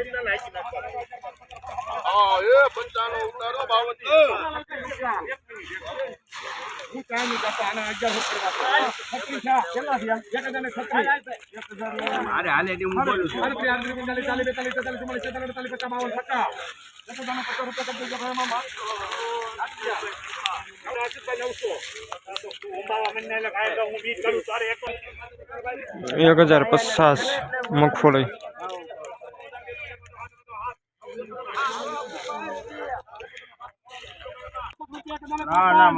એક હજાર પચાસ મગફળી ના ના મગફળીમાં હજાર ને સોત્રીસ પાંત્રીસ છત્રીસ અડતાલીસ ઓગણચાલીસ ચાલીસ બેતાલીસ તેતાલીસ એક હજાર ને ના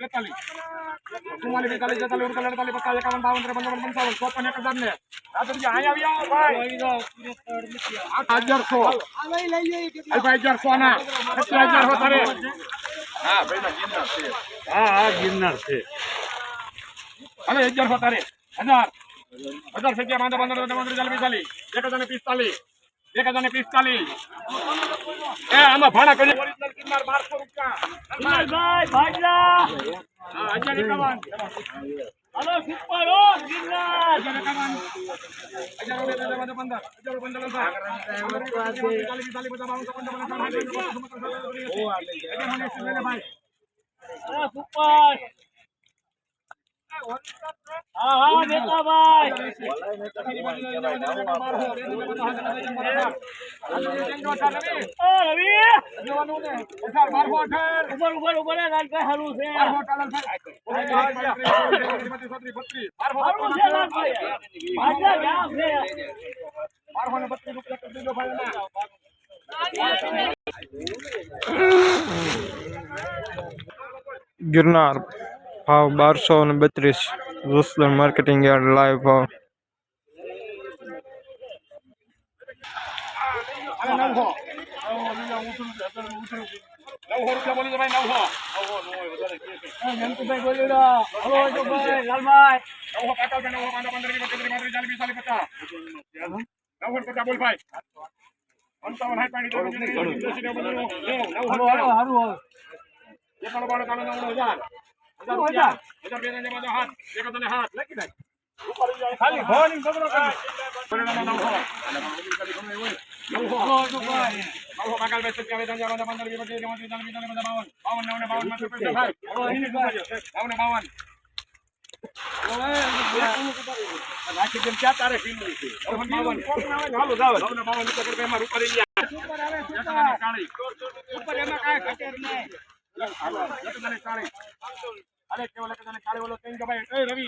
તેતાલીસ ચુમ્માલીસ બેતાલીસ તેતાલીસ અડતાલીસ અડતાલીસ પચાસ એકાવન બાવન ત્રેપન ચોપન પંચાવન ચોપન એક હજાર ને ભાઈ અગિયારસો ના સત્તર હા ભાઈ ગિરનાર છે હા હા ગિરનાર છે હવે અગિયારસો તારે હજાર હજાર સંખ્યા પાંચ પંદર પંદર ચાલીસ પિસ્તાલીસ એક હજાર ને પિસ્તાલીસ એક હજાર ને પિસ્તાલીસ એ આમાં ભાડા કરી ઓરિજિનલ કિન્નાર બારસો રૂપિયા ભાઈ ભાગલા હા હજાર એકાવન હલો સુપર ઓ ગિરનાર હજાર એકાવન હજાર બે હજાર પંદર પંદર હજાર પંદર ચાલીસ ગિરનાર ભાવ બારસો અને બત્રીસ. જસદણ માર્કેટિંગ યાર્ડ લાઈવ ભાવ. નવસો રૂપિયા બોલી ભાઈ નવસો હલો ભાઈ લાલભાઈ. નવસો પચાસ નવસો પાંચ પંદર પચીસ ત્રીસ ચાલીસ પિસ્તાલીસ પચાસ. નવસો પચાસ બોલ ભાઈ. પંચાવન સાઠ પાંચ એકાણું બાણું ત્રાણું નવ્વાણું હજાર. હજાર રૂપિયા. હજાર બે હજાર હાથ. એક હજાર હાથ. લખી દે ખાલી ભવાની ખબરો કાકાલ બે સત્યાવીસ હજાર પંદર પંદર વીસ પચીસ ત્રીસ ચાલીસ પિસ્તાલીસ પચાસ બાવન બાવન નવ ને બાવનમાં પૈસા થાય નવ ને બાવન રાખી જેમ ક્યાં તારે ફીમડી છે નવ બાવન નવ ને રૂપિયા કરી એમાં કાંઈ અરે કેવો તને કાળી ઓલો કેમ કે ભાઈ એ રવિ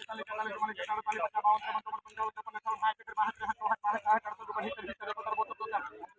અડસઠ, ઓગણસિત્તેર,